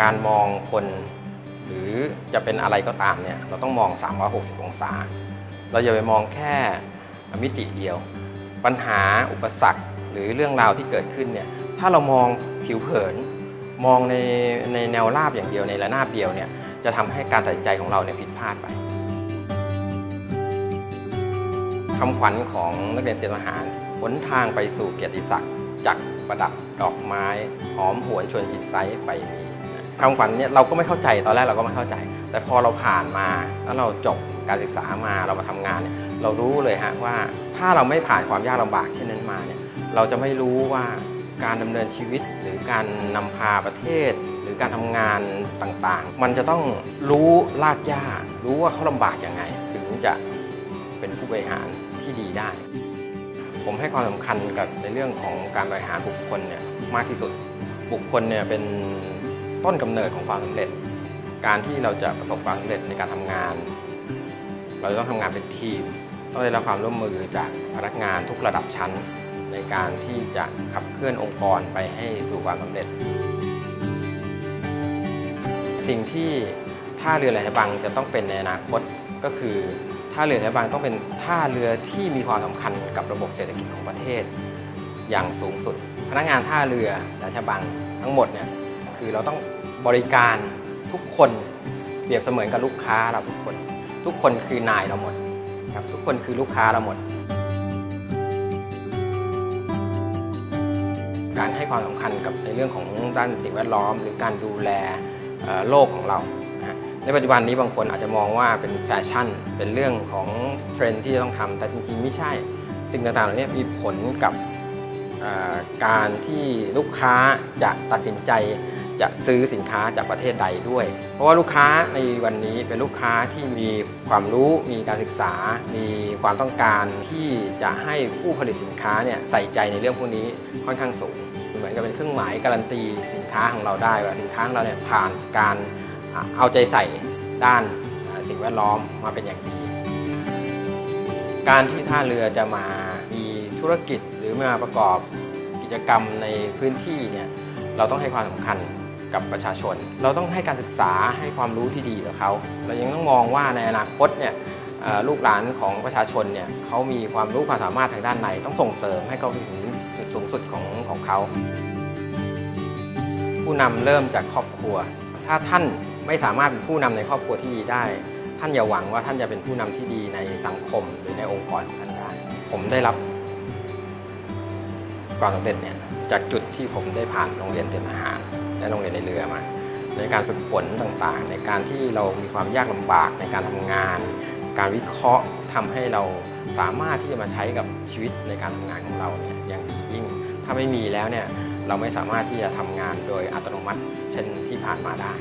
การมองคนหรือจะเป็นอะไรก็ตามเนี่ยเราต้องมอง 360 องศา เราอย่าไปมองแค่มิติเดียว ปัญหาอุปสรรคหรือเรื่องราวที่เกิดขึ้นเนี่ยถ้าเรามองผิวเผิน มองในในแนวราบอย่างเดียวในระนาบเดียวเนี่ยจะทำให้การตัดใจของเราเนี่ยผิดพลาดไปคำขวัญของนักเรียนเตรียมทหารหนทางไปสู่เกียรติศักดิ์จักประดับดอกไม้ หอมหวนชวนจิตไซไปมี คำขวัญเนี่ยเราก็ไม่เข้าใจตอนแรกเราก็ไม่เข้าใจ แต่พอเราผ่านมาแล้วเราจบการศึกษามาเรามาทำงานเนี่ยเรารู้เลยฮะว่าถ้าเราไม่ผ่านความยากลำบากเช่นนั้นมาเนี่ยเราจะไม่รู้ว่าการดำเนินชีวิตหรือการนำพาประเทศ หรือการทำงานต่างๆ มันจะต้องรู้ลากย่ารู้ว่าเขาลำบากยังไง ถึงจะเป็นผู้บริหารที่ดีได้ ผมให้ความสำคัญกับในเรื่องของการบริหารบุคคลเนี่ยมากที่สุดบุคคลเนี่ยเป็น ต้นกำเนิดของความสำเร็จ การที่เราจะประสบความสำเร็จในการทำงาน เราต้องทำงานเป็นทีม ต้องได้รับความร่วมมือจากพนักงานทุกระดับชั้น ในการที่จะขับเคลื่อนองค์กรไปให้สู่ความสำเร็จ สิ่งที่ท่าเรือแหลมบังจะต้องเป็นในอนาคตก็คือท่าเรือแหลมบังต้องเป็นท่าเรือที่มีความสำคัญกับระบบเศรษฐกิจของประเทศ อย่างสูงสุด พนักงานท่าเรือแหลมบังทั้งหมดเนี่ย คือเราต้องบริการทุกคนเปรียบเสมือนกับลูกค้าเราทุกคน ทุกคนคือนายเราหมดครับทุกคนคือลูกค้าเราหมด การให้ความสำคัญกับในเรื่องของด้านสิ่งแวดล้อม หรือการดูแลโลกของเราในปัจจุบันนี้บางคนอาจจะมองว่าเป็นแฟชั่น เป็นเรื่องของเทรนด์ที่จะต้องทำแต่จริงๆ ไม่ใช่ สิ่งต่างๆเหล่านี้มีผลกับการที่ลูกค้าจะตัดสินใจ จะซื้อสินค้าจากประเทศใดด้วย เพราะว่าลูกค้าในวันนี้เป็นลูกค้าที่มีความรู้มีการศึกษา มีความต้องการที่จะให้ผู้ผลิตสินค้าเนี่ยใส่ใจในเรื่องพวกนี้ค่อนข้างสูง เหมือนกับเป็นเครื่องหมายการันตีสินค้าของเราได้ว่าสินค้าของเราเนี่ยผ่านการเอาใจใส่ด้านสิ่งแวดล้อมมาเป็นอย่างดี การที่ท่าเรือจะมามีธุรกิจหรือมาประกอบกิจกรรมในพื้นที่เนี่ยเราต้องให้ความสำคัญ กับประชาชน เราต้องให้การศึกษาให้ความรู้ที่ดีกับเขา เรายังต้องมองว่าในอนาคตเนี่ยลูกหลานของประชาชนเนี่ยเขามีความรู้ความสามารถทางด้านไหน ต้องส่งเสริมให้เขาถึงจุดสูงสุดของของเขา ผู้นำเริ่มจากครอบครัว ถ้าท่านไม่สามารถเป็นผู้นำในครอบครัวที่ดีได้ ท่านอย่าหวังว่าท่านจะเป็นผู้นำที่ดีในสังคมหรือในองค์กรของท่านได้ ผมได้รับ ความสำเร็จเนี่ยจากจุดที่ผมได้ผ่านโรงเรียนเตรียมทหาร และโรงเรียนในเรือมา ในการฝึกฝนต่างๆ ในการที่เรามีความยากลำบากในการทำงาน การวิเคราะห์ทำให้เราสามารถที่จะมาใช้กับชีวิตในการทำงานของเราเนี่ยอย่างดียิ่ง ถ้าไม่มีแล้วเนี่ยเราไม่สามารถที่จะทำงานโดยอัตโนมัติเช่นที่ผ่านมาได้